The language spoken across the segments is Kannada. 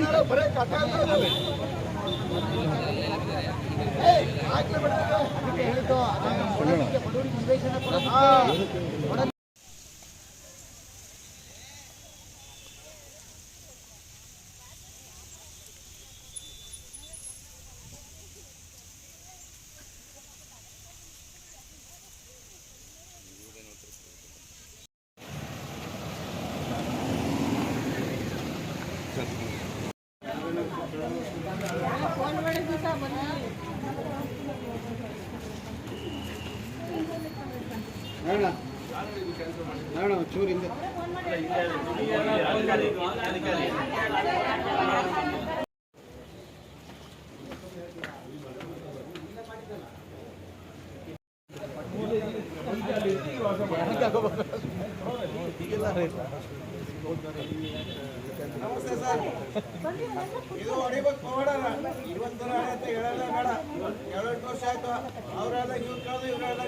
¡Cállate! ¡Cállate! ¡Cállate! ¡Cállate! ¡Cállate! ¡Cállate! ಚೂರಿಂದ ಇದು ಹೊಡಿಬೇಕು ಹೋಗಲ್ಲ ಇವತ್ತು ನಾಳೆ ಅಂತ ಹೇಳಲ್ಲ ಬೇಡ ಎರಡು ವರ್ಷ ಆಯ್ತು ಅವ್ರೆಲ್ಲ ಇವ್ರು ಕಳೆದು ಇವ್ರೆಲ್ಲ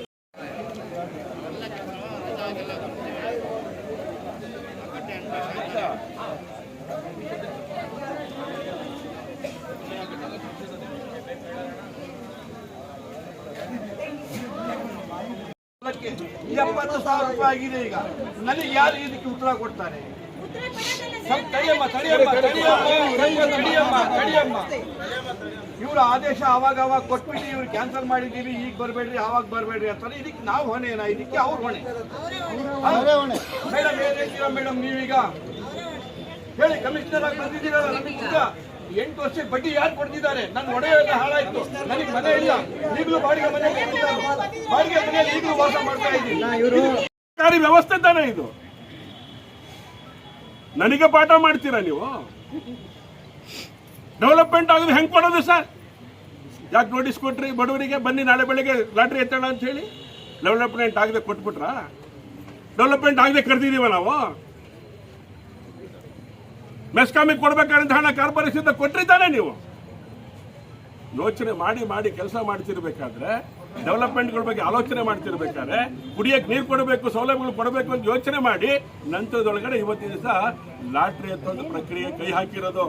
ಎಪ್ಪತ್ತು ಸಾವಿರ ರೂಪಾಯಿ ಆಗಿದೆ ಈಗ. ನನಗೆ ಯಾರು ಇದಕ್ಕೆ ಉತ್ತರ ಕೊಡ್ತಾರೆ? ಇವರು ತಡಿಯಮ್ಮ ತಡಿಯಮ್ಮ ತಡಿಯಮ್ಮ ತಡಿಯಮ್ಮ ತಡಿಯಮ್ಮ ಇವರ ಆದೇಶ ಅವಾಗ ಅವಾಗ ಕೊಟ್ಬಿಟ್ಟು ಇವ್ರು ಕ್ಯಾನ್ಸಲ್ ಮಾಡಿದ್ದೀವಿ ಈಗ ಬರಬೇಡ್ರಿ ಅವಾಗ ಬರಬೇಡ್ರಿ ಅಂತಾರೆ. ಇದಕ್ಕೆ ನಾವು ಹೊಣೆನಾ ಇದಕ್ಕೆ ಅವ್ರ ಹೊಣೆ. ಮೇಡಮ್ ಏನ್ ಹೇಳ್ತೀರಾ ಮೇಡಮ್ ನೀವೀಗ? ಹೇಳಿ ಕಮಿಷನರ್ ಆಗಿ ಬಂದಿದ್ದೀರಲ್ಲ ನಮಗೆ ಎಂಟು ವರ್ಷಕ್ಕೆ ಬಡ್ಡಿ ಯಾರು ಕೊಡ್ತಿದ್ದಾರೆ? ನನ್ನ ಒಡೆಯ ಎಲ್ಲ ಹಾಳಾಯ್ತು. ನನಗೆ ಮನೆ ಇಲ್ಲ. ಈಗಲೂ ಬಾಡಿಗೆ ಮನೆ. ಬಾಡಿಗೆ ಮನೆಯಲ್ಲಿ ಈಗಲೂ ವಾಸ ಮಾಡ್ತಾ ಇದ್ದೀನಿ. ಸರ್ಕಾರಿ ವ್ಯವಸ್ಥೆ ತಾನೇ ಇದು? ನನಗೆ ಪಾಠ ಮಾಡ್ತೀರಾ ನೀವು? ಡೆವಲಪ್ಮೆಂಟ್ ಆಗೋದು ಹೆಂಗ್ ಕೊಡೋದು ಸರ್? ಯಾಕೆ ನೋಟಿಸ್ ಕೊಟ್ರಿ? ಬಡವರಿಗೆ ಬನ್ನಿ ನಾಳೆ ಬೆಳಿಗ್ಗೆ ಲಾಟ್ರಿ ಎತ್ತೋಣ ಅಂತ ಹೇಳಿ ಡೆವಲಪ್ಮೆಂಟ್ ಆಗದೆ ಕೊಟ್ಬಿಟ್ರಾ? ಡೆವಲಪ್ಮೆಂಟ್ ಆಗದೆ ಕರೆದಿದ್ದೀವ ನಾವು? ಮೆಸ್ಕಾಮಿಗೆ ಕೊಡ್ಬೇಕಾದಂತ ಹಣ ಕಾರ್ಪೊರೇಷನ್ ಕೊಟ್ಟಿರ್ತಾನೆ ತಾನೇ ನೀವು. ಯೋಚನೆ ಮಾಡಿ ಮಾಡಿ ಕೆಲಸ ಮಾಡ್ತಿರ್ಬೇಕಾದ್ರೆ, ಡೆವಲಪ್ಮೆಂಟ್ಗಳ ಬಗ್ಗೆ ಆಲೋಚನೆ ಮಾಡ್ತಿರ್ಬೇಕಾದ್ರೆ, ಕುಡಿಯಕ್ಕೆ ನೀರು ಕೊಡಬೇಕು, ಸೌಲಭ್ಯಗಳು ಕೊಡಬೇಕು ಅಂತ ಯೋಚನೆ ಮಾಡಿ, ನಂತರದೊಳಗಡೆ ಇವತ್ತಿನ ದಿವಸ ಲಾಟ್ರಿ ಒಂದು ಪ್ರಕ್ರಿಯೆ ಕೈ ಹಾಕಿರೋದು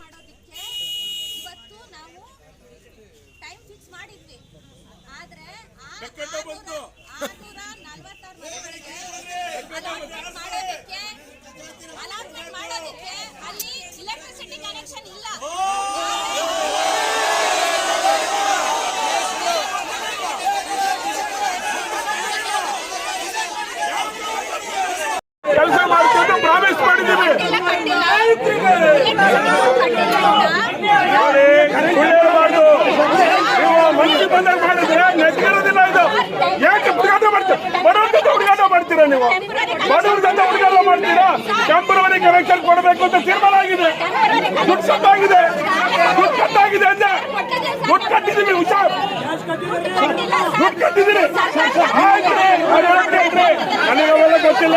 ಮಾಡೋದಿಕ್ಕೆ ಇವತ್ತು ನಾವು ಟೈಮ್ ಫಿಕ್ಸ್ ಮಾಡಿದ್ವಿ ಆದ್ರೆ ಆ ಆರ್ನೂರ ನಲ್ವತ್ತಾರು ಮನೆಗಳಿಗೆ ಅಲಾಟ್ಮೆಂಟ್ ಮಾಡೋದಿಕ್ಕೆ ಅಲಾಟ್ಮೆಂಟ್ ಮಾಡೋದಿಕ್ಕೆ ಅಲ್ಲಿ ಇಲೆಕ್ಟ್ರಿಸಿಟಿ ಕನೆಕ್ಷನ್ ಇಲ್ಲ ಕೆಲಸ ಮಾಡ್ಕೊಂಡು ಪ್ರಾಮಿಸ್ ಮಾಡಿದ್ದೀವಿ ಇಲ್ಲ ಕಟ್ಟಿಲ್ಲ Electricity ಕಟ್ಟಿಲ್ಲ ನೋಡಿ, ಸುಳ್ಳೇಳಬಾರ್ದು. ನೀವು ಮಂತ್ರಿ ಬಂದಾಗ ಮಾಡಿದ್ರೆ ನೆಚ್ಚಿರೋದಿಲ್ಲ ಇದು ಯಾಕೆ ಹುಡುಗಾಟ ಮಾಡ್ತೀರಾ ಬಡವ್ರ ಜೊತೆ ಹುಡುಗಾಟ ಮಾಡ್ತೀರಾ ನೀವು ಬಡವ್ರ ಜೊತೆ ಹುಡುಗಾಟ ಮಾಡ್ತೀರಾ ಟೆಂಪರವರಿ ಕನೆಕ್ಷನ್ ಕೊಡಬೇಕು ಅಂತ ತೀರ್ಮಾನ ಆಗಿದೆ ದುಡ್ಡು ಕಟ್ಟಾಗಿದೆ. ದುಡ್ಡು ಕಟ್ಟಾಗಿದೆ ಅಂದೆ. ದುಡ್ಡು ಕಟ್ಟಿದ್ದೀವಿ, ಹುಷಾರ್. ದುಡ್ಡು ಕಟ್ಟಿದ್ದೀರಿ. ಆಯ್ತು ಅದು ಹೇಳ್ಬಿಡಿ. ನನಗೆ ಅವೆಲ್ಲ ಗೊತ್ತಿಲ್ಲ.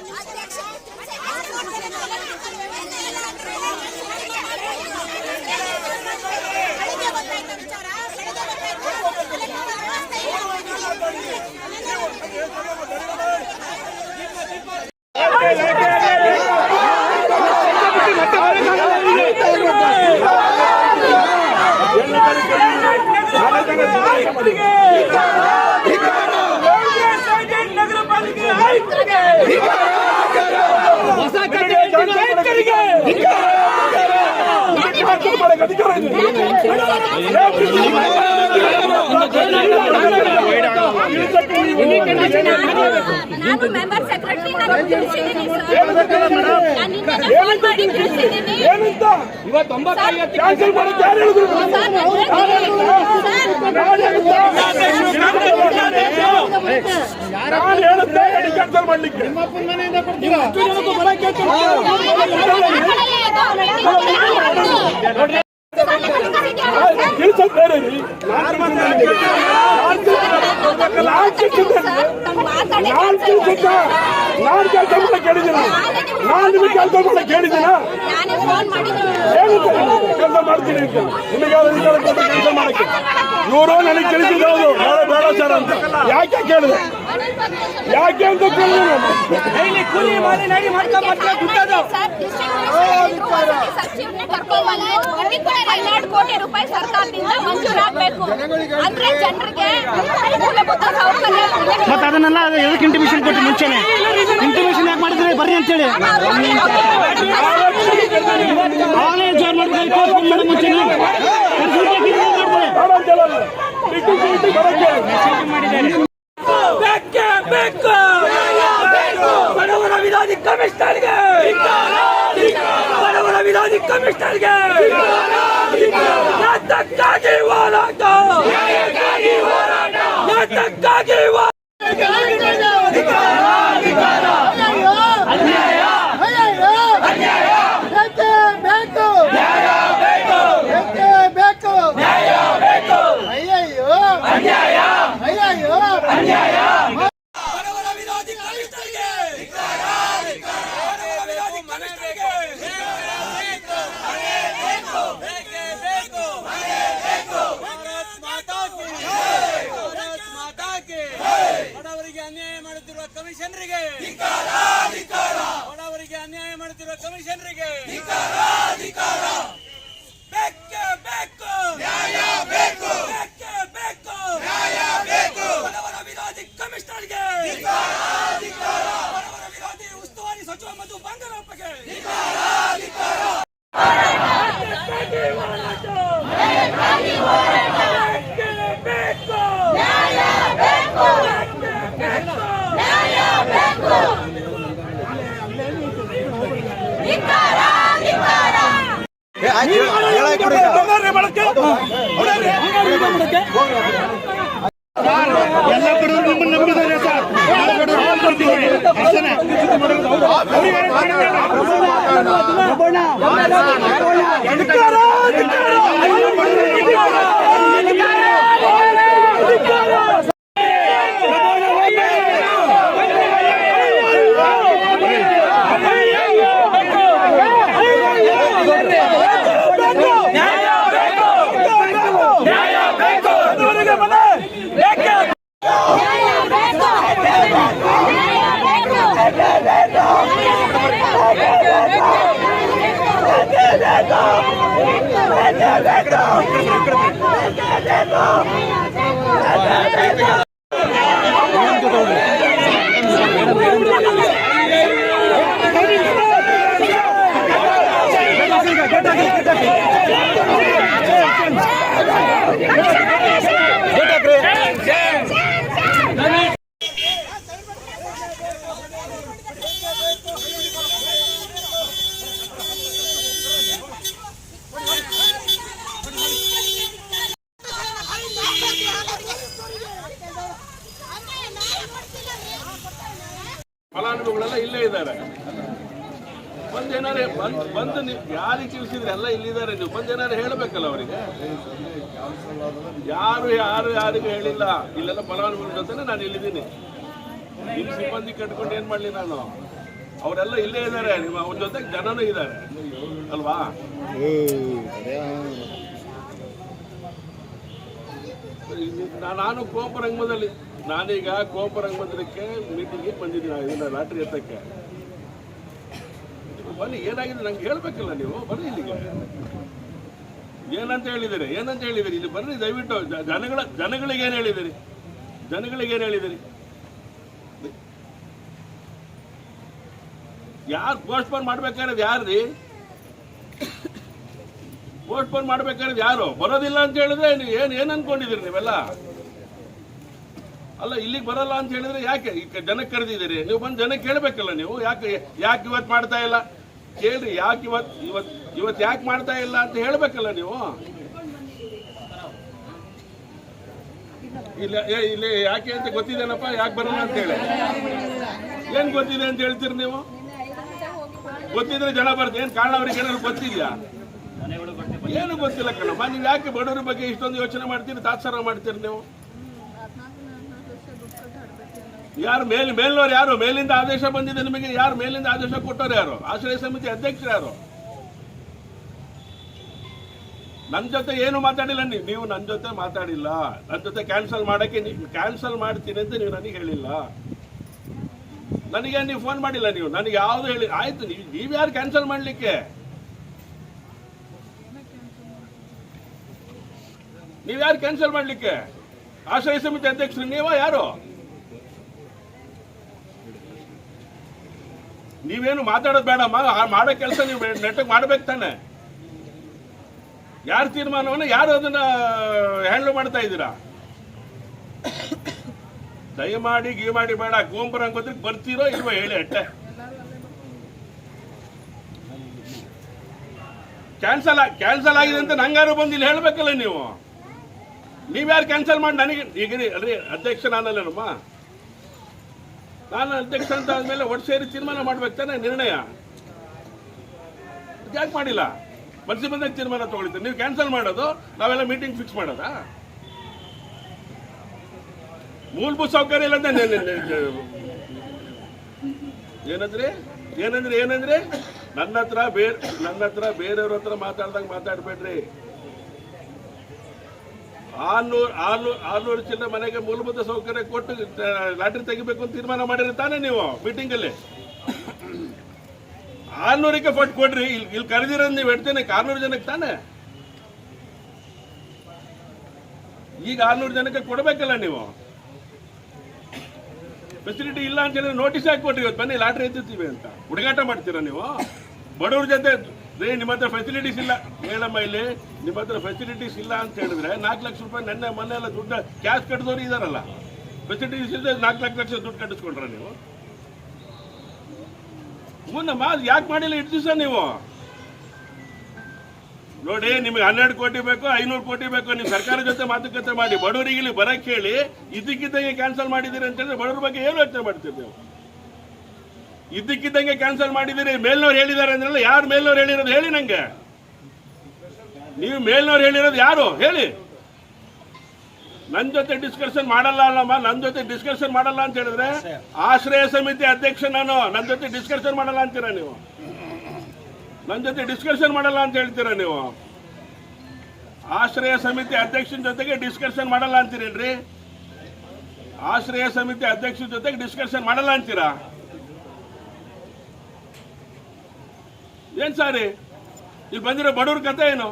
ನಾನು ಮೆಂಬರ್ ಸೆಕ್ರೆಟರಿ ನಾನು ತಿಳಿಸಿದ್ದೀನಿ ಸರ್ ನಾನು ನಿನ್ನೆ ಫೋನ್ ಮಾಡಿ ತಿಳಿಸಿದ್ದೀನಿ ಏನಂತ ಕ್ಯಾನ್ಸಲ್ ಮಾಡೋದು ಯಾರು ಹೇಳಿದ್ರು ನಾನು ಹೇಳುತ್ತೆ ಹೇಳಿ ಕ್ಯಾನ್ಸಲ್ ಮಾಡ್ಲಿಕ್ಕೆ ಮನೆಯಿಂದ ಕೊಡ್ತೀರಾ ಸರ್ ಕೆಲಸ ಬೇರೆ ರೀ ನಾನ್ ಕೆಲಸ ನಾನ್ ನಾನ್ ಅಂತ ನಿಮಗೆ ಕೆಲಸ ಮಾಡಕ್ಕೆ ಇವರು ನನಗೆ ತಿಳಿಸಿದ್ರು ಬೇಡ ಬೇಡ ಸರ್ ಅಂತ ಯಾಕೆ ಕೇಳಿದೆ? ಯಾಕೆ ಅಂತ ಕೇಳಿ ಕೂಲಿ ಮಾಡಿ ನಡಿ ಮಾಡ್ಕೊಂಡ್ ಬರ್ತಾರೆ ದುಡ್ಡದು? ಹನ್ನೆರಡು ಕೋಟಿ ರೂಪಾಯಿ ಸರ್ಕಾರದಿಂದ ಮಂಜೂರಾಗಬೇಕು ಅಂದ್ರೆ ಜನರಿಗೆ ಮೂಲಭೂತ ಸೌಕರ್ಯ ಮತ್ತೆ ಅದನ್ನೆಲ್ಲ ಅದು ಎದಕ್ಕೆ ಇಂಟಿಮೇಷನ್ ಕೊಟ್ಟು ಮುಂಚೆನೆ? ಇಂಟಿಮೇಷನ್ ಯಾಕೆ ಮಾಡಿದ್ರೆ? ಬರ್ರಿ ಅಂತೇಳಿ. ಅವಾಗಲೇ ಜಾಯ್ನ್ ಮಾಡಿದ್ರೆ ಕೋರ್ಸ್ ಮಾಡೋ ಮುಂಚೆನೆ. ಬೇಕೇ ಬೇಕು ಬಡವರ ವಿರೋಧಿ ಕಮಿಷನರ್ಗೆ. ಬಡವರ ವಿರೋಧಿ ಕಮಿಷನರ್ಗೆ. ಯಾತಕ್ಕಾಗಿ ಹೋರಾಟ. ಯಾತಕ್ಕಾಗಿ ಹೋರಾಟ. ಬಡವರ ವಿರೋಧಿ ಕಮಿಷನರ್ಗೆ ಬಡವರ ವಿರೋಧಿ ಕಮಿಷನರ್ಗೆ ಬೇಕೇ ಬೇಕು ಭಾರತ್ ಮಾತಾ ಕಿ ಭಾರತ್ ಮಾತಾ ಕಿ ಬಡವರಿಗೆ ಅನ್ಯಾಯ ಮಾಡುತ್ತಿರುವ ಕಮಿಷನರಿಗೆ. ಬಡವರಿಗೆ ಅನ್ಯಾಯ ಮಾಡುತ್ತಿರುವ ಕಮಿಷನರಿಗೆ. ಬೇಕೇ ನ್ಯಾಯ ಬೇಕು ಬೇಕೇ. ಬೇಕು ನ್ಯಾಯ ಬೇಕು ಬಡವರ ಬಡವರ ಉಸ್ತುವಾರಿ ಸಚಿವ ಮತ್ತು ಬಂಗಾರಪ್ಪಗೆ ಬಂಗಾರ ಎಲ್ಲ ಬಡವರು ನಿಮ್ಮನ್ನ ನಂಬಿದ್ದಾರೆ ಸರ್ ಎಲ್ಲ ಬಡವರು 加油加油加油加油加油加油加油加油 ಇಲ್ಲಿದ್ದಾರೆ ನೀವು ಬಂದು ಏನಾರು ಹೇಳಬೇಕಲ್ಲ ಅವರಿಗೆ? ಯಾರು ಯಾರು, ಯಾರಿಗೂ ಹೇಳಿಲ್ಲ. ಇಲ್ಲೆಲ್ಲ ಫಲಾನುಭವಿ ಜೊತೆ ನಾನು ಇಲ್ಲಿದ್ದೀನಿ. ಇಲ್ಲಿ ಸಿಬ್ಬಂದಿ ಕಟ್ಕೊಂಡು ಏನು ಮಾಡ್ಲಿ ನಾನು? ಅವರೆಲ್ಲ ಇಲ್ಲೇ ಇದ್ದಾರೆ, ನಿಮ್ಮ ಅವ್ರ ಜೊತೆಗೆ ಜನನೂ ಇದ್ದಾರೆ. ಅಲ್ವಾ? ನಾನು ಕೋಪರಂಗಮದಲ್ಲಿ ನಾನೀಗ ಕೋಪರಂಗಮದಕ್ಕೆ ಮೀಟಿಂಗಿಗೆ ಬಂದಿದ್ದೀನಿ ಇದನ್ನ ಲಾಟ್ರಿ ಎತ್ತಕ್ಕೆ ಬನ್ನಿ, ಏನಾಗಿದೆ? ನಂಗೆ ಹೇಳಬೇಕಿಲ್ಲ ನೀವು. ಬನ್ನಿ ಇಲ್ಲಿಗೆ. ಏನಂತ ಹೇಳಿದಿರಿ? ಏನಂತ ಹೇಳಿದಿರಿ? ಇಲ್ಲಿ ಬನ್ನಿ, ದಯವಿಟ್ಟು. ಜನಗಳ, ಜನಗಳಿಗೆ ಏನು ಹೇಳಿದಿರಿ? ಜನಗಳಿಗೆ ಏನು ಹೇಳಿದಿರಿ? ಯಾರು ಪೋಸ್ಟ್ಪೋನ್ ಮಾಡ್ಬೇಕಾದ್ರೆ ಯಾರು ರೀ ಪೋಸ್ಟ್ಪೋನ್ ಮಾಡ್ಬೇಕಾದ್ರೆ ಯಾರು? ಬರೋದಿಲ್ಲ ಅಂತ ಹೇಳಿದ್ರೆ ಏನು ಏನು ಅನ್ಕೊಂಡಿದ್ದೀರಿ ನೀವೆಲ್ಲ? ಅಲ್ಲ, ಇಲ್ಲಿಗೆ ಬರಲ್ಲ ಅಂತ ಹೇಳಿದ್ರೆ ಯಾಕೆ? ಜನಕ್ಕೆ ಕರೆದಿದ್ದೀರಿ. ನೀವು ಬಂದು ಜನಕ್ಕೆ ಕೇಳಬೇಕಲ್ಲ ನೀವು? ಯಾಕೆ ಯಾಕೆ ಇವತ್ತು ಮಾಡ್ತಾ ಇಲ್ಲ? ಕೇಳ್ರಿ, ಯಾಕೆ ಇವತ್ತು ಇವತ್ತು ಇವತ್ ಯಾಕೆ ಮಾಡ್ತಾ ಇಲ್ಲ ಅಂತ ಹೇಳ್ಬೇಕಲ್ಲ ನೀವು? ಇಲ್ಲ ಇಲ್ಲಿ ಯಾಕೆ ಅಂತ ಗೊತ್ತಿದೇನಪ್ಪ, ಯಾಕೆ ಬರಲ್ಲ ಅಂತ ಹೇಳಿ. ಏನ್ ಗೊತ್ತಿದೆ ಅಂತ ಹೇಳ್ತೀರಿ ನೀವು? ಗೊತ್ತಿದ್ರೆ ಜನ ಬರ್ತೀವಿ ಏನ್ ಕಾರಣ ಅವ್ರಿಗೆ ಏನಾದ್ರು ಗೊತ್ತಿದ್ಯಾ? ಏನು ಗೊತ್ತಿಲ್ಲ ಕಣಪ್ಪ, ನೀವು ಯಾಕೆ ಬಡವರ ಬಗ್ಗೆ ಇಷ್ಟೊಂದು ಯೋಚನೆ ಮಾಡ್ತೀರಿ ತಾತ್ಸಾರ ಮಾಡ್ತೀರಿ ನೀವು? ಯಾರು ಮೇಲ್ ಮೇಲ್ನವ್ರು ಯಾರು? ಮೇಲಿಂದ ಆದೇಶ ಬಂದಿದೆ ನಿಮಗೆ. ಯಾರು ಮೇಲಿಂದ ಆದೇಶ ಕೊಟ್ಟವ್ರು ಯಾರು? ಆಶ್ರಯ ಸಮಿತಿ ಅಧ್ಯಕ್ಷರು ಯಾರು? ನನ್ನ ಜೊತೆ ಏನು ಮಾತಾಡಿಲ್ಲ ನೀವು ನೀವು ನನ್ನ ಜೊತೆ ಮಾತಾಡಿಲ್ಲ. ನನ್ನ ಜೊತೆ ಕ್ಯಾನ್ಸಲ್ ಮಾಡಕ್ಕೆ ಕ್ಯಾನ್ಸಲ್ ಮಾಡ್ತೀನಿ ಅಂತ ನೀವು ನನಗೆ ಹೇಳಿಲ್ಲ. ನನಗೆ ನೀವು ಫೋನ್ ಮಾಡಿಲ್ಲ ನೀವು? ನನಗೆ ಯಾವುದು ಹೇಳಿ ಆಯ್ತು ನೀವು ನೀವು ಯಾರು ಕ್ಯಾನ್ಸಲ್ ಮಾಡ್ಲಿಕ್ಕೆ? ನೀವು ಯಾರು ಕ್ಯಾನ್ಸಲ್ ಮಾಡ್ಲಿಕ್ಕೆ? ಆಶ್ರಯ ಸಮಿತಿ ಅಧ್ಯಕ್ಷರು ನೀವ ಯಾರು? ನೀವೇನು ಮಾತಾಡೋದು ಬೇಡಮ್ಮ ಮಾಡೋ ಕೆಲಸ ನೀವು ನೆಟ್ಟಗೆ ಮಾಡ್ಬೇಕು ತಾನೆ. ಯಾರ ತೀರ್ಮಾನವನ್ನು ಯಾರು ಅದನ್ನ ಹ್ಯಾಂಡಲ್ ಮಾಡ್ತಾ ಇದ್ದೀರಾ? ದಯಮಾಡಿ ಗೀ ಮಾಡಿ ಬೇಡ ಗೋಂಬರಂಗೋದ್ರಿಗೆ ಬರ್ತೀರೋ ಇಲ್ವೋ ಹೇಳಿ ಅಟ್ಟೆ ಕ್ಯಾನ್ಸಲ್ ಕ್ಯಾನ್ಸಲ್ ಆಗಿದೆ ಅಂತ ನಂಗಾರು ಬಂದು ಇಲ್ಲಿ ಹೇಳ್ಬೇಕಲ್ಲ ನೀವು. ನೀವ್ಯಾರು ಕ್ಯಾನ್ಸಲ್ ಮಾಡಿ ನನಗೆ ಈಗ ಅಲ್ರಿ, ಅಧ್ಯಕ್ಷ ನಾನಲ್ಲೇನಮ್ಮ. ನಾನು ಅಧ್ಯಕ್ಷ ಅಂತ ಆದ್ಮೇಲೆ ಒಟ್ಟು ಸೇರಿ ತೀರ್ಮಾನ ಮಾಡ್ಬೇಕು ತಾನೆ ನಿರ್ಣಯ? ಯಾಕೆ ಮಾಡಿಲ್ಲ? ಮನಸ್ಸಿ ಬಂದಾಗ ತೀರ್ಮಾನ ತಗೊಳ್ತೀರಿ ನೀವು ಕ್ಯಾನ್ಸಲ್ ಮಾಡೋದು, ನಾವೆಲ್ಲ ಮೀಟಿಂಗ್ ಫಿಕ್ಸ್ ಮಾಡೋದಾ? ಮೂಲಭೂತ ಸೌಕರ್ಯ ಇಲ್ಲ ಏನಂದ್ರಿ? ಏನಂದ್ರಿ ಏನಂದ್ರಿ? ನನ್ನ ಹತ್ರ ಬೇರೆ, ನನ್ನ ಹತ್ರ ಬೇರೆಯವ್ರ ಹತ್ರ ಮಾತಾಡ್ದಂಗೆ ಮಾತಾಡ್ಬೇಡ್ರಿ. ಆರ್ನೂರು ಆರ್ನೂರು ಆರ್ನೂರು ಚಿಲ್ಲರೆ ಮನೆಗೆ ಮೂಲಭೂತ ಸೌಕರ್ಯ ಕೊಟ್ಟು ಲಾಟ್ರಿ ತೆಗಿಬೇಕು ಅಂತ ತೀರ್ಮಾನ ಮಾಡಿರಿ ತಾನೇ ನೀವು ಮೀಟಿಂಗ್ ಅಲ್ಲಿ? ಆರ್ನೂರಕ್ಕೆ ಫಟ್ ಕೊಡ್ರಿ ಇಲ್ಲಿ ಇಲ್ಲಿ ಕರೆದಿರೋದು ನೀವು ಎಷ್ಟು ಜನಕ್ಕೆ ಆರ್ನೂರು ಜನಕ್ಕೆ ತಾನೇ? ಈಗ ಆರ್ನೂರು ಜನಕ್ಕೆ ಕೊಡಬೇಕಲ್ಲ ನೀವು? ಫೆಸಿಲಿಟಿ ಇಲ್ಲ ಅಂತ ಹೇಳಿದ್ರೆ ನೋಟಿಸ್ ಹಾಕಿ ಕೊಟ್ರಿ ಇವತ್ತು, ಬನ್ನಿ, ಲಾಟ್ರಿ ಎತ್ತಿರ್ತೀವಿ ಅಂತ. ಹುಡುಗಾಟ ಮಾಡ್ತೀರಾ ನೀವು? ಬಡವ್ರ ಜೊತೆ ರೀ ನಿಮ್ಮ ಹತ್ರ ಫೆಸಿಲಿಟೀಸ್ ಇಲ್ಲ. ಹೇಳಮ್ಮ ಇಲ್ಲಿ ನಿಮ್ಮ ಹತ್ರ ಫೆಸಿಲಿಟೀಸ್ ಇಲ್ಲ ಅಂತ ಹೇಳಿದ್ರೆ ನಾಲ್ಕು ಲಕ್ಷ ರೂಪಾಯಿ ನೆನ್ನೆ, ಮೊನ್ನೆ ಎಲ್ಲ ದುಡ್ಡು ಕ್ಯಾಶ್ ಕಟ್ಟಿದವ್ರು ಇದಾರಲ್ಲ. ಫೆಸಿಲಿಟೀಸ್ ಇಲ್ಲದೆ ನಾಲ್ಕು ಲಕ್ಷ ಲಕ್ಷ ದುಡ್ಡು ಕಟ್ಟಿಸ್ಕೊಂಡ್ರ ನೀವು? ಮುನ್ನಮ್ಮ ಯಾಕೆ ಮಾಡಿಲ್ಲ? ಇಟ್ಟು ದಿವಸ ನೀವು. ನೋಡಿ, ನಿಮಗೆ ಹನ್ನೆರಡು ಕೋಟಿ ಬೇಕು, ಐನೂರು ಕೋಟಿ ಬೇಕು. ನೀವು ಸರ್ಕಾರ ಜೊತೆ ಮಾತುಕತೆ ಮಾಡಿ ಬಡವರಿಗೆ ಇಲ್ಲಿ ಬರಕ್ಕೆ ಹೇಳಿ ಇದಕ್ಕಿದ್ದಂಗೆ ಕ್ಯಾನ್ಸಲ್ ಮಾಡಿದ್ದೀರಿ ಅಂತ ಹೇಳಿದ್ರೆ ಬಡವ್ರ ಬಗ್ಗೆ ಏನು ಯೋಚನೆ ಮಾಡ್ತೀರಿ ನೀವು? ಇದ್ದಕ್ಕಿದ್ದಂಗೆ ಕ್ಯಾನ್ಸಲ್ ಮಾಡಿದಿರಿ ಮೇಲ್ನವ್ರು ಹೇಳಿದ್ದಾರೆ ಅಂದ್ರಲ್ಲ, ಯಾರು ಮೇಲ್ನವ್ರು ಹೇಳಿರೋದು ಹೇಳಿ ನಂಗೆ. ನೀವು ಮೇಲ್ನವ್ರು ಹೇಳಿರೋದು ಯಾರು? ಹೇಳಿ. ನನ್ನ ಜೊತೆ ಡಿಸ್ಕಷನ್ ಮಾಡಲ್ಲ ಅಲ್ಲಮ್ಮ ನನ್ನ ಜೊತೆ ಡಿಸ್ಕಷನ್ ಮಾಡಲ್ಲ ಅಂತ ಹೇಳಿದ್ರೆ ಆಶ್ರಯ ಸಮಿತಿ ಅಧ್ಯಕ್ಷ ನಾನು. ನನ್ನ ಜೊತೆ ಡಿಸ್ಕಷನ್ ಮಾಡಲ್ಲ ಅಂತೀರಾ ನೀವು? ನನ್ನ ಜೊತೆ ಡಿಸ್ಕಷನ್ ಮಾಡಲ್ಲ ಅಂತ ಹೇಳ್ತೀರಾ ನೀವು? ಆಶ್ರಯ ಸಮಿತಿ ಅಧ್ಯಕ್ಷನ ಜೊತೆಗೆ ಡಿಸ್ಕಷನ್ ಮಾಡಲ್ಲ ಅಂತೀರೇನ್ರಿ? ಆಶ್ರಯ ಸಮಿತಿ ಅಧ್ಯಕ್ಷನ ಜೊತೆಗೆ ಡಿಸ್ಕಷನ್ ಮಾಡಲ್ಲ ಅಂತೀರಾ? ಏನ್ ಸಾರಿ? ಇಲ್ಲಿ ಬಂದಿರೋ ಬಡವ್ರ ಕತೆ ಏನು?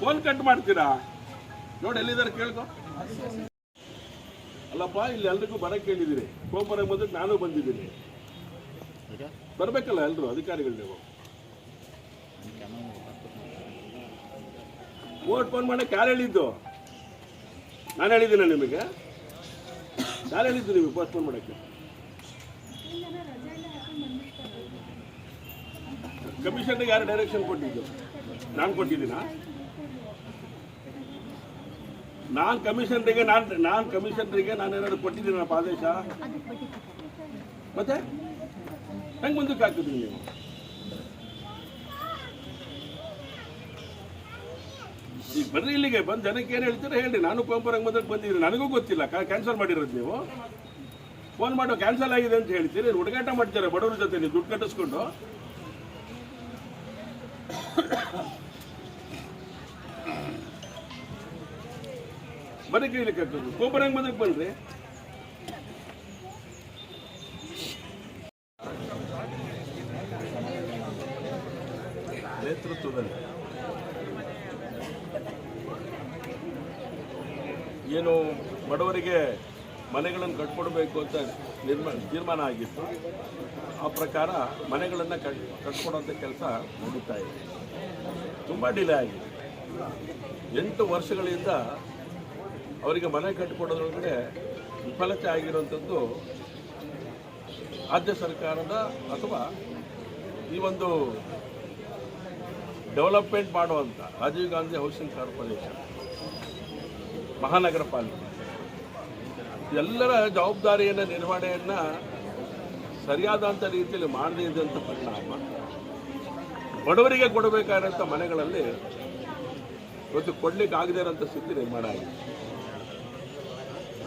ಫೋನ್ ಕಟ್ ಮಾಡ್ತೀರಾ? ನೋಡಿ, ಎಲ್ಲಿದ್ದಾರೆ ಕೇಳ್ಕೊ. ಅಲ್ಲಪ್ಪ, ಇಲ್ಲಿ ಎಲ್ರಿಗೂ ಬರಕ್ಕೆ ಕೇಳಿದ್ದೀರಿ ಕೋಪರ ಮೊದಲು ನಾನು ಬಂದಿದ್ದೀನಿ. ಬರಬೇಕಲ್ಲ ಎಲ್ರು, ಅಧಿಕಾರಿಗಳು ನೀವು? ಓಟ್ ಫೋನ್ ಮಾಡಕ್ಕೆ ಯಾರು ಹೇಳಿದ್ದು? ನಾನು ಹೇಳಿದ್ದೀನ ನಿಮಗೆ? ಯಾರು ಹೇಳಿದ್ದು ಪೋಸ್ಟ್ ಫೋನ್ ಮಾಡಕ್ಕೆ? ಕಮಿಷನ್ಗೆ ಯಾರು ಡೈರೆಕ್ಷನ್ ಕೊಟ್ಟಿದ್ದು? ನಾನು ಕೊಟ್ಟಿದ್ದೀನಾ? ನಾನು ಕಮಿಷನ್ರಿಗೆ ನಾನು ನಾನು ಕಮಿಷನರಿಗೆ ನಾನು ಏನಾದ್ರು ಕೊಟ್ಟಿದ್ದೀನಪ್ಪ ಆದೇಶ? ಮತ್ತೆ? ಹೆಂಗ್ ಮುಂದಕ್ಕೆ ಹಾಕಿದ್ರಿ ನೀವು? ಈಗ ಬರ್ರಿ ಇಲ್ಲಿಗೆ, ಬಂದು ಜನಕ್ಕೆ ಏನು ಹೇಳ್ತೀರ ಹೇಳಿ ನಾನು ಪಂಪರಂಗ್ ಮೊದಲು ಬಂದಿದ್ದೀನಿ. ನನಗೂ ಗೊತ್ತಿಲ್ಲ. ಕ್ಯಾನ್ಸಲ್ ಮಾಡಿರೋದು ನೀವು. ಫೋನ್ ಮಾಡೋ ಕ್ಯಾನ್ಸಲ್ ಆಗಿದೆ ಅಂತ ಹೇಳ್ತೀರಿ. ಹುಡುಗಾಟ ಮಾಡ್ತೀರಾ? ಬಡವ್ರ ಜೊತೆ ನೀವು ದುಡ್ಡು ಕಟ್ಟಿಸ್ಕೊಂಡು? ಬರೀ ಕೇಳಲಿಕ್ಕೆ ಆಗ್ತದೆ ಹೆಂಗೆ ಬಂದಕ್ಕೆ ಬನ್ರಿ. ನೇತೃತ್ವದಲ್ಲಿ. ಏನು ಬಡವರಿಗೆ ಮನೆಗಳನ್ನು ಕಟ್ಕೊಡ್ಬೇಕು ಅಂತ ನಿರ್ಮ, ತೀರ್ಮಾನ ಆಗಿತ್ತು. ಆ ಪ್ರಕಾರ ಮನೆಗಳನ್ನು ಕಟ್ ಕಟ್ಕೊಡೋಂಥ ಕೆಲಸ ನಡೀತಾ ಇದೆ. ತುಂಬ ಡಿಲೇ ಆಗಿದೆ. ಎಂಟು ವರ್ಷಗಳಿಂದ ಅವರಿಗೆ ಮನೆ ಕಟ್ಟಿಕೊಡೋದ್ರೊಳಗಡೆ ವಿಫಲತೆ ಆಗಿರುವಂಥದ್ದು ರಾಜ್ಯ ಸರ್ಕಾರದ ಅಥವಾ ಈ ಒಂದು ಡೆವಲಪ್ಮೆಂಟ್ ಮಾಡುವಂಥ ರಾಜೀವ್ ಗಾಂಧಿ ಹೌಸಿಂಗ್ ಕಾರ್ಪೊರೇಷನ್ ಮಹಾನಗರ ಪಾಲಿಕೆ ಎಲ್ಲರ ಜವಾಬ್ದಾರಿಯನ್ನು, ನಿರ್ವಹಣೆಯನ್ನು ಸರಿಯಾದಂಥ ರೀತಿಯಲ್ಲಿ ಮಾಡದೇ ಇದ್ದಂಥ ಪರಿಣಾಮ. ಬಡವರಿಗೆ ಕೊಡಬೇಕಾದಂಥ ಮನೆಗಳಲ್ಲಿ ಇವತ್ತು ಕೊಡ್ಲಿಕ್ಕೆ ಆಗದೇ ಇರೋಂಥ ಸ್ಥಿತಿ ನಿರ್ಮಾಣ ಆಗಿದೆ.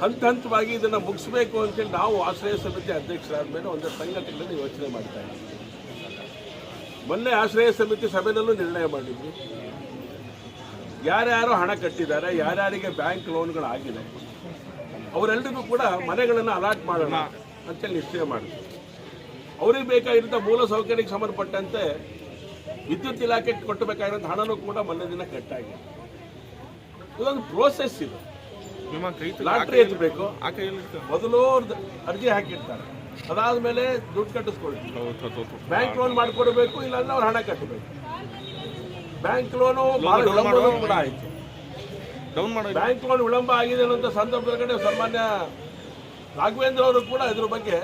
ಹಂತ ಹಂತವಾಗಿ ಇದನ್ನು ಮುಗಿಸ್ಬೇಕು ಅಂತೇಳಿ ನಾವು ಆಶ್ರಯ ಸಮಿತಿ ಅಧ್ಯಕ್ಷರಾದ ಮೇಲೆ ಒಂದು ಸಂಘಟನೆಗಳನ್ನು ಯೋಚನೆ ಮಾಡ್ತಾ ಇದ್ದೀವಿ ಮೊನ್ನೆ ಆಶ್ರಯ ಸಮಿತಿ ಸಭೆಯಲ್ಲೂ ನಿರ್ಣಯ ಮಾಡಿದ್ವಿ. ಯಾರ್ಯಾರು ಹಣ ಕಟ್ಟಿದ್ದಾರೆ, ಯಾರ್ಯಾರಿಗೆ ಬ್ಯಾಂಕ್ ಲೋನ್ಗಳಾಗಿದೆ ಅವರೆಲ್ಲರಿಗೂ ಕೂಡ ಮನೆಗಳನ್ನು ಅಲಾಟ್ ಮಾಡೋಣ ಅಂತೇಳಿ ನಿಶ್ಚಯ ಮಾಡಿದ್ರು. ಅವ್ರಿಗೆ ಬೇಕಾಗಿರುವಂಥ ಮೂಲ ಸೌಕರ್ಯಕ್ಕೆ ಸಂಬಂಧಪಟ್ಟಂತೆ ವಿದ್ಯುತ್ ಇಲಾಖೆಗೆ ಕೊಟ್ಟಬೇಕಾಗಿರೋ ಹಣನೂ ಕೂಡ ಮೊನ್ನೆ ದಿನ ಕಟ್ಟಾಗಿದೆ. ಇದೊಂದು ಪ್ರೋಸೆಸ್ ಇದು. ಲಾಟ್ರಿ ಎತ್ತಬೇಕು. ಮೊದಲು ಅರ್ಜಿ ಹಾಕಿರ್ತಾರೆ. ಅದಾದ ಮೇಲೆ ದುಡ್ಡು ಕಟ್ಟಿಸ್ಕೊಳ್ತೀವಿ ಬ್ಯಾಂಕ್ ಲೋನ್ ಮಾಡಿಕೊಡ್ಬೇಕು ಇಲ್ಲಾಂದ್ರೆ ಅವ್ರು ಹಣ ಕಟ್ಟಬೇಕು. ಬ್ಯಾಂಕ್ ಲೋನು ಬಹಳ ಕೂಡ ಆಯ್ತು. ಬ್ಯಾಂಕ್ ಲೋನ್ ವಿಳಂಬ ಆಗಿದೆ ಅನ್ನೋ ಕಡೆ ಸನ್ಮಾನ್ಯ ರಾಘವೇಂದ್ರ ಅವರು ಕೂಡ ಇದ್ರ ಬಗ್ಗೆ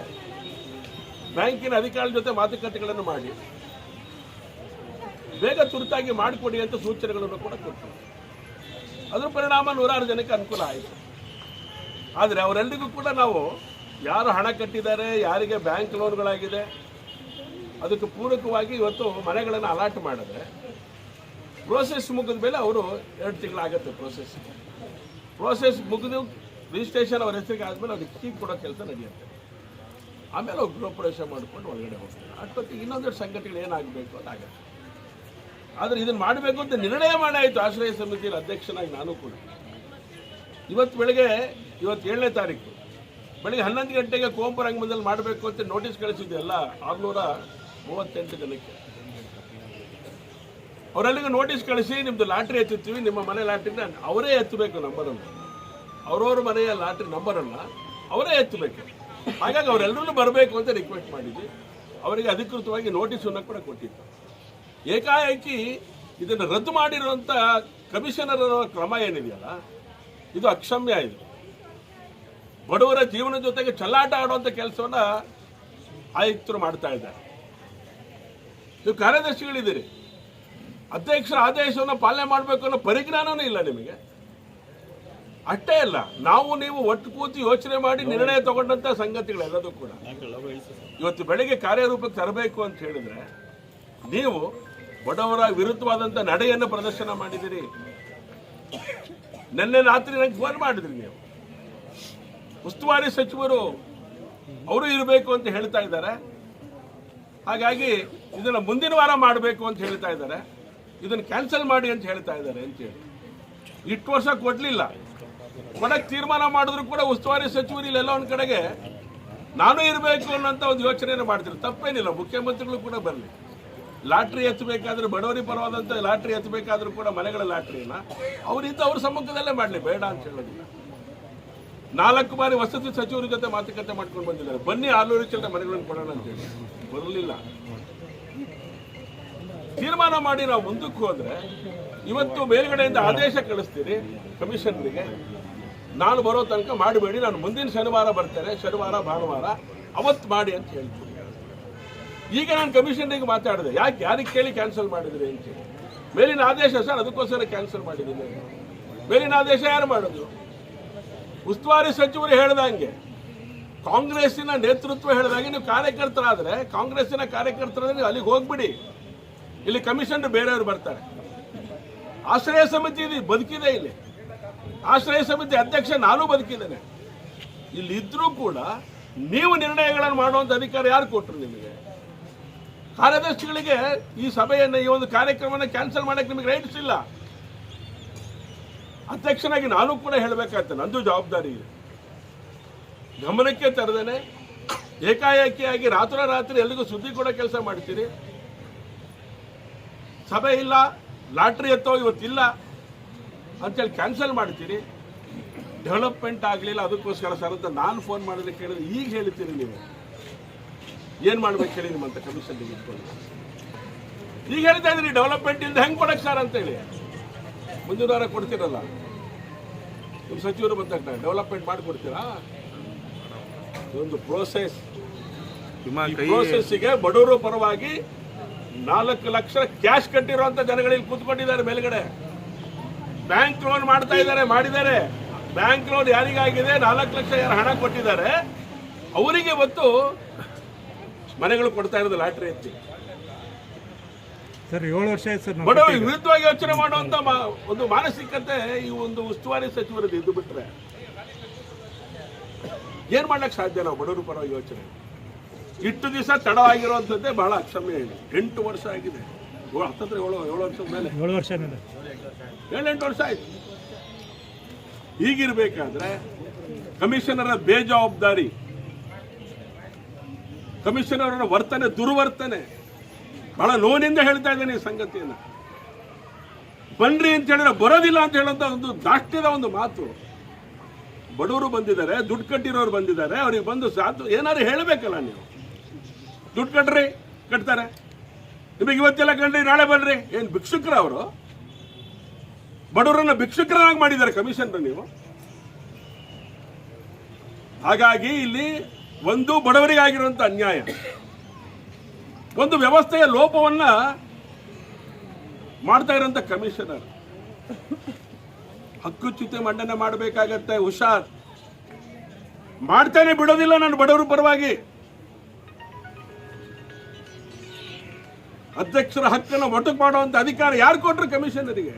ಬ್ಯಾಂಕಿನ ಅಧಿಕಾರಿಗಳ ಜೊತೆ ಮಾತುಕತೆಗಳನ್ನು ಮಾಡಿ. ಬೇಗ ತುರ್ತಾಗಿ ಮಾಡಿಕೊಡಿ ಅಂತ ಸೂಚನೆಗಳನ್ನು ಕೂಡ ಕೊಟ್ಟರು. ಅದರ ಪರಿಣಾಮ ನೂರಾರು ಜನಕ್ಕೆ ಅನುಕೂಲ ಆಯಿತು. ಆದರೆ ಅವರೆಲ್ಲರಿಗೂ ಕೂಡ ನಾವು ಯಾರು ಹಣ ಕಟ್ಟಿದ್ದಾರೆ, ಯಾರಿಗೆ ಬ್ಯಾಂಕ್ ಲೋನ್ಗಳಾಗಿದೆ, ಅದಕ್ಕೆ ಪೂರಕವಾಗಿ ಇವತ್ತು ಮನೆಗಳನ್ನು ಅಲಾಟ್ ಮಾಡಿದ್ರೆ ಪ್ರೋಸೆಸ್ ಮುಗಿದ ಮೇಲೆ ಅವರು ಎರಡು ತಿಂಗಳಾಗತ್ತೆ ಪ್ರೋಸೆಸ್ ಪ್ರೋಸೆಸ್ ಮುಗಿದು ರಿಜಿಸ್ಟ್ರೇಷನ್ ಅವ್ರ ಹೆಸರಿಗೆ ಆದಮೇಲೆ ಅವ್ರಿಗೆ ಕೀ ಕೊಡೋ ಕೆಲಸ ನಡೆಯುತ್ತೆ. ಆಮೇಲೆ ಅವ್ರು ಗೃಹ ಪ್ರವೇಶ ಮಾಡ್ಕೊಂಡು ಒಳಗಡೆ ಹೋಗ್ತಾರೆ. ಅಷ್ಟೊತ್ತಿಗೆ ಇನ್ನೊಂದೆರಡು ಸಂಘಟನೆಗಳು ಏನಾಗಬೇಕು ಅಂತ ಆಗತ್ತೆ. ಆದರೆ ಇದನ್ನು ಮಾಡಬೇಕು ಅಂತ ನಿರ್ಣಯ ಮಾಡಾಯಿತು ಆಶ್ರಯ ಸಮಿತಿಯಲ್ಲಿ ಅಧ್ಯಕ್ಷನಾಗಿ ನಾನು ಕೂಡ. ಇವತ್ತು ಬೆಳಗ್ಗೆ, ಇವತ್ತು ಏಳನೇ ತಾರೀಕು. ಬೆಳಗ್ಗೆ ಹನ್ನೊಂದು ಗಂಟೆಗೆ ಕೋಂಪರಂಗಮದಲ್ಲಿ ಮಾಡಬೇಕು ಅಂತ ನೋಟಿಸ್ ಕಳಿಸಿದ್ದೆ ಆರುನೂರ ಮೂವತ್ತೆಂಟು ಜನಕ್ಕೆ. ಅವರೆಲ್ಲಿಗೂ ನೋಟಿಸ್ ಕಳಿಸಿ ನಿಮ್ಮದು ಲಾಟ್ರಿ ಎತ್ತುತ್ತೀವಿ, ನಿಮ್ಮ ಮನೆ ಲಾಟ್ರಿನ ಅವರೇ ಎತ್ತಬೇಕು ನಂಬರನ್ನು. ಅವ್ರವ್ರ ಮನೆಯ ಲಾಟ್ರಿ ನಂಬರನ್ನು ಅವರೇ ಎತ್ತಬೇಕು. ಹಾಗಾಗಿ ಅವರೆಲ್ಲರೂ ಬರಬೇಕು ಅಂತ ರಿಕ್ವೆಸ್ಟ್ ಮಾಡಿದ್ವಿ. ಅವರಿಗೆ ಅಧಿಕೃತವಾಗಿ ನೋಟಿಸನ್ನು ಕೂಡ ಕೊಟ್ಟಿತ್ತು ಏಕಾಏಕಿ ಇದನ್ನು ರದ್ದು ಮಾಡಿರುವಂಥ ಕಮಿಷನರ್ ಕ್ರಮ ಏನಿದೆಯಲ್ಲ, ಇದು ಅಕ್ಷಮ್ಯ ಇದು. ಬಡವರ ಜೀವನ ಜೊತೆಗೆ ಚಲ್ಲಾಟ ಆಡುವಂಥ ಕೆಲಸವನ್ನ ಆಯುಕ್ತರು ಮಾಡ್ತಾ ಇದ್ದಾರೆ. ನೀವು ಕಾರ್ಯದರ್ಶಿಗಳಿದ್ದೀರಿ. ಅಧ್ಯಕ್ಷರ ಆದೇಶವನ್ನು ಪಾಲನೆ ಮಾಡಬೇಕು ಅನ್ನೋ ಪರಿಜ್ಞಾನವೂ ಇಲ್ಲ ನಿಮಗೆ. ಅಷ್ಟೇ ಅಲ್ಲ ನಾವು ನೀವು ಒಟ್ಟು ಕೂತಿ ಯೋಚನೆ ಮಾಡಿ ನಿರ್ಣಯ ತಗೊಂಡಂತ ಸಂಗತಿಗಳೆಲ್ಲದೂ ಕೂಡ. ಇವತ್ತು ಬೆಳಿಗ್ಗೆ ಕಾರ್ಯರೂಪಕ್ಕೆ ತರಬೇಕು ಅಂತ ಹೇಳಿದ್ರೆ ನೀವು ಬಡವರ ವಿರುದ್ಧವಾದಂಥ ನಡೆಯನ್ನು ಪ್ರದರ್ಶನ ಮಾಡಿದಿರಿ ನಿನ್ನೆ ರಾತ್ರಿ ನಂಗೆ ಫೋನ್ ಮಾಡಿದ್ರಿ ನೀವು. ಉಸ್ತುವಾರಿ ಸಚಿವರು ಅವರು ಇರಬೇಕು ಅಂತ ಹೇಳ್ತಾ ಇದ್ದಾರೆ. ಹಾಗಾಗಿ ಇದನ್ನು ಮುಂದಿನ ವಾರ ಮಾಡಬೇಕು ಅಂತ ಹೇಳ್ತಾ ಇದ್ದಾರೆ. ಇದನ್ನ ಕ್ಯಾನ್ಸಲ್ ಮಾಡಿ ಅಂತ ಹೇಳ್ತಾ ಇದ್ದಾರೆ ಅಂತೇಳಿ ಇಷ್ಟು ವರ್ಷ ಕೊಡಲಿಲ್ಲ. ಕೊಡಕ್ ತೀರ್ಮಾನ ಮಾಡಿದ್ರು ಕೂಡ ಉಸ್ತುವಾರಿ ಸಚಿವರು ಇಲ್ಲೆಲ್ಲ ಒಂದು ಕಡೆಗೆ. ನಾನು ಇರಬೇಕು ಅನ್ನೋಂಥ ಒಂದು ಯೋಚನೆಯನ್ನು ಮಾಡ್ತೀರಿ ತಪ್ಪೇನಿಲ್ಲ, ಮುಖ್ಯಮಂತ್ರಿಗಳು ಕೂಡ ಬರಲಿ. ಲಾಟ್ರಿ ಎತ್ತಬೇಕಾದ್ರೆ ಬಡವರಿ ಪರವಾದಂಥ ಲಾಟ್ರಿ ಎತ್ತಬೇಕಾದ್ರೂ ಕೂಡ ಮನೆಗಳ ಲಾಟ್ರಿನ ಅವರಿಂದ ಅವ್ರ ಸಮ್ಮುಖದಲ್ಲೇ ಮಾಡಲಿ, ಬೇಡ ಅಂತ ಹೇಳೋದಿಲ್ಲ. ನಾಲ್ಕು ಬಾರಿ ವಸತಿ ಸಚಿವರ ಜೊತೆ ಮಾತುಕತೆ ಮಾಡ್ಕೊಂಡು ಬಂದಿದ್ದಾರೆ. ಬನ್ನಿ ಆಲೂರು ಚಿಲ್ಲರೆ ಮನೆಗಳನ್ನು ಕೊಡೋಣ ಅಂತ ಹೇಳಿ. ಬರಲಿಲ್ಲ. ತೀರ್ಮಾನ ಮಾಡಿ ನಾವು ಮುಂದಕ್ಕೆ ಹೋದ್ರೆ, ಇವತ್ತು ಮೇಲ್ಗಡೆಯಿಂದ ಆದೇಶ ಕಳಿಸ್ತೀರಿ ಕಮಿಷನರಿಗೆ. ನಾನು ಬರೋ ತನಕ ಮಾಡಬೇಡಿ, ನಾನು ಮುಂದಿನ ಶನಿವಾರ ಬರ್ತೇನೆ, ಶನಿವಾರ, ಭಾನುವಾರ, ಅವತ್ತು ಮಾಡಿ ಅಂತ ಹೇಳ್ತೀನಿ. ಈಗ ನಾನು ಕಮಿಷನರಿಗೆ ಮಾತಾಡಿದೆ, ಯಾಕೆ, ಯಾರಿಗೆ ಕೇಳಿ ಕ್ಯಾನ್ಸಲ್ ಮಾಡಿದ್ರಿ ಅಂತ ಮೇಲಿನ ಆದೇಶ ಸರ್, ಅದಕ್ಕೋಸ್ಕರ ಕ್ಯಾನ್ಸಲ್ ಮಾಡಿದ್ದೀನಿ. ಮೇಲಿನ ಆದೇಶ ಯಾರು ಮಾಡೋದು? ಉಸ್ತುವಾರಿ ಸಚಿವರು ಹೇಳ್ದಂಗೆ, ಕಾಂಗ್ರೆಸ್ಸಿನ ನೇತೃತ್ವ ಹೇಳಿದಾಗೆ ನೀವು ಕಾರ್ಯಕರ್ತರಾದರೆ, ಕಾಂಗ್ರೆಸ್ಸಿನ ಕಾರ್ಯಕರ್ತರಾದ್ರೆ ನೀವು ಅಲ್ಲಿಗೆ ಹೋಗ್ಬಿಡಿ. ಇಲ್ಲಿ ಕಮಿಷನ್ ಬೇರೆಯವರು ಬರ್ತಾರೆ. ಆಶ್ರಯ ಸಮಿತಿ ಇಲ್ಲಿ ಬದುಕಿದೆ ಇಲ್ಲಿ. ಆಶ್ರಯ ಸಮಿತಿ ಅಧ್ಯಕ್ಷ ನಾನು ಬದುಕಿದ್ದೇನೆ. ಇಲ್ಲಿ ಇದ್ರೂ ಕೂಡ ನೀವು ನಿರ್ಣಯಗಳನ್ನು ಮಾಡುವಂತ ಅಧಿಕಾರ ಯಾರು ಕೊಟ್ಟರು ನಿಮಗೆ? ಕಾರ್ಯದರ್ಶಿಗಳಿಗೆ ಈ ಸಭೆಯನ್ನು, ಈ ಒಂದು ಕಾರ್ಯಕ್ರಮವನ್ನು ಕ್ಯಾನ್ಸಲ್ ಮಾಡಕ್ಕೆ ನಿಮಗೆ ರೈಟ್ಸ್ ಇಲ್ಲ. ಅಧ್ಯಕ್ಷನಾಗಿ ನಾನು ಕೂಡ ಹೇಳಬೇಕಾಗ್ತದೆ ನಂದು ಜವಾಬ್ದಾರಿ ಇದೆ. ಗಮನಕ್ಕೆ ತರದೇನೆ, ಏಕಾಏಕಿಯಾಗಿ ರಾತ್ರೋರಾತ್ರಿ ಎಲ್ಲಿಗೂ ಸುದ್ದಿ ಕೊಡೋ ಕೆಲಸ ಮಾಡ್ತೀರಿ? ಸಭೆ ಇಲ್ಲ ಲಾಟ್ರಿ ಎತ್ತೋ ಇವತ್ತಿಲ್ಲ ಅಂತೇಳಿ ಕ್ಯಾನ್ಸಲ್ ಮಾಡ್ತೀರಿ. ಡೆವಲಪ್ಮೆಂಟ್ ಆಗಲಿಲ್ಲ ಅದಕ್ಕೋಸ್ಕರ ಸರ್ ಅಂತ ನಾನು ಫೋನ್ ಮಾಡಿದ್ರೆ ಕೇಳಿದ್ರೆ ಈಗ ಹೇಳ್ತೀರಿ ನೀವು. ಏನು ಮಾಡ್ಬೇಕು ಹೇಳಿ ನಿಮ್ಮಂತ ಕಮಿಷನ್ ಇಟ್ಕೊಂಡು. ಈಗ ಹೇಳ್ತಾ ಇದ್ರಿ ಡೆವಲಪ್ಮೆಂಟ್ ಇಂದ ಹೆಂಗೆ ಕೊಡಕ್ಕೆ ಸರ್ ಅಂತೇಳಿ ಮುಂದಿನ ವಾರ ಕೊಡ್ತೀರಲ್ಲ. ನಿಮ್ಮ ಸಚಿವರು ಬಂದಾಗ ಡೆವಲಪ್ಮೆಂಟ್ ಮಾಡಿಕೊಡ್ತೀರಾ? ಇದೊಂದು ಪ್ರೋಸೆಸ್ ಪ್ರೋಸೆಸ್ಸಿಗೆ ಬಡವರು ಪರವಾಗಿ ನಾಲ್ಕು ಲಕ್ಷ ಕ್ಯಾಶ್ ಕಟ್ಟಿರುವಂತ ಜನಗಳಿಗೆ ಕೂತ್ಕೊಂಡಿದ್ದಾರೆ ಮೇಲ್ಗಡೆ. ಬ್ಯಾಂಕ್ ಲೋನ್ ಮಾಡ್ತಾ ಇದ್ದಾರೆ ಮಾಡಿದ್ದಾರೆ. ಬ್ಯಾಂಕ್ ಲೋನ್ ಯಾರಿಗಾಗಿದೆ? ನಾಲ್ಕು ಲಕ್ಷ ಯಾರು ಹಣ ಕೊಟ್ಟಿದ್ದಾರೆ? ಅವರಿಗೆ ಇವತ್ತು ಮನೆಗಳು ಕೊಡ್ತಾ ಇರೋದು ಲಾಟ್ರಿ ಎತ್ತಿ ಸರ್ ಏಳು ವರ್ಷ ಆಯ್ತು ಸರ್ ಬಡವರ ವಿರುದ್ಧವಾಗಿ ಯೋಚನೆ ಮಾಡುವಂತ ಒಂದು ಮಾನಸಿಕತೆ ಈ ಒಂದು ಉಸ್ತುವಾರಿ ಸಚಿವರದ್ದು ಇದ್ದು ಬಿಟ್ರೆ. ಏನ್ ಮಾಡ್ಲಿಕ್ಕೆ ಸಾಧ್ಯ? ನಾವು ಬಡವರು ಪರವಾಗಿ ಯೋಚನೆ. ಇಷ್ಟು ದಿವಸ ತಡವಾಗಿರುವಂಥದ್ದೇ ಬಹಳ ಅಕ್ಷಮ್ಯ ಇದೆ ಎಂಟು ವರ್ಷ ಆಗಿದೆ. ಹತ್ತತ್ರ ಏಳು ಏಳು ವರ್ಷದ ಮೇಲೆ. ಏಳು ವರ್ಷ ಮೇಲೆ ಏಳೆಂಟು ವರ್ಷ ಆಯ್ತು. ಹೀಗಿರಬೇಕಾದ್ರೆ ಕಮಿಷನರ ಬೇಜವಾಬ್ದಾರಿ. ಕಮಿಷನರ್ ವರ್ತನೆ ದುರ್ವರ್ತನೆ. ಬಹಳ ನೋನಿಂದ ಹೇಳ್ತಾ ಇದ್ದೇನೆ ಈ ಸಂಗತಿಯನ್ನು. ಬನ್ರಿ ಅಂತ ಹೇಳಿದ್ರೆ ಬರೋದಿಲ್ಲ ಅಂತ ಹೇಳೋಂಥ ಒಂದು ದಾಷ್ಟ್ಯದ ಒಂದು ಮಾತು. ಬಡವರು ಬಂದಿದ್ದಾರೆ ದುಡ್ಡು ಕಟ್ಟಿರೋರು ಬಂದಿದ್ದಾರೆ ಅವ್ರಿಗೆ ಬಂದು ಸಾಧು ಏನಾದ್ರು ಹೇಳಬೇಕಲ್ಲ ನೀವು. ದುಡ್ಡು ಕಟ್ರಿ, ಕಟ್ತಾರೆ. ನಿಮಗೆ ಇವತ್ತೆಲ್ಲ ಕಂಡ್ರಿ, ನಾಳೆ ಬನ್ರಿ. ಏನು ಭಿಕ್ಷುಕರ ಅವರು? ಬಡವರನ್ನ ಭಿಕ್ಷುಕರನ್ನಾಗಿ ಮಾಡಿದ್ದಾರೆ ಕಮಿಷನ್ ನೀವು. ಹಾಗಾಗಿ ಇಲ್ಲಿ ಒಂದು ಬಡವರಿಗಾಗಿರುವಂತ ಅನ್ಯಾಯ. ಒಂದು ವ್ಯವಸ್ಥೆಯ ಲೋಪವನ್ನ ಮಾಡ್ತಾ ಇರೋಂಥ ಕಮಿಷನರ್. ಹಕ್ಕುಚ್ಯುತಿ ಮಂಡನೆ ಮಾಡಬೇಕಾಗತ್ತೆ, ಹುಷಾರ್. ಮಾಡ್ತಾನೆ ಬಿಡೋದಿಲ್ಲ ನಾನು ಬಡವರ ಪರವಾಗಿ. ಅಧ್ಯಕ್ಷರ ಹಕ್ಕನ್ನು ಒಟ್ಟು ಮಾಡುವಂತ ಅಧಿಕಾರ ಯಾರು ಕೊಟ್ರು ಕಮಿಷನರಿಗೆ?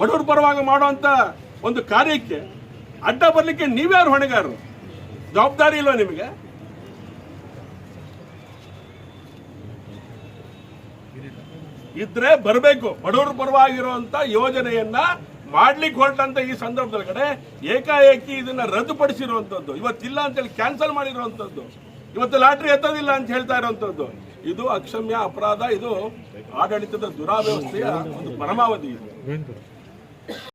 ಬಡವರ ಪರವಾಗಿ ಮಾಡುವಂತ ಒಂದು ಕಾರ್ಯಕ್ಕೆ ಅಡ್ಡ ಬರಲಿಕ್ಕೆ ನೀವ್ಯಾರು ಹೊಣೆಗಾರರು? ಜವಾಬ್ದಾರಿ ಇಲ್ವಾ ನಿಮಗೆ? ಇದ್ರೆ ಬರಬೇಕು. ಬಡವರ ಪರವಾಗಿರುವಂತ ಯೋಜನೆಯನ್ನ ಮಾಡ್ಲಿಕ್ಕೆ ಹೊರಟಂತ ಈ ಸಂದರ್ಭದ ಕಡೆ ಏಕಾಏಕಿ ಇದನ್ನ ರದ್ದುಪಡಿಸಿರುವಂತದ್ದು. ಇವತ್ತಿಲ್ಲ ಅಂತೇಳಿ ಕ್ಯಾನ್ಸಲ್ ಮಾಡಿರುವಂತದ್ದು. ಇವತ್ತು ಲಾಟ್ರಿ ಎತ್ತೋದಿಲ್ಲ ಅಂತ ಹೇಳ್ತಾ ಇರುವಂತದ್ದು. ಇದು ಅಕ್ಷಮ್ಯ ಅಪರಾಧ, ಇದು ಆಡಳಿತದ ದುರಾವ್ಯವಸ್ಥೆಯ ಒಂದು ಪರಮಾವಧಿ ಇದು.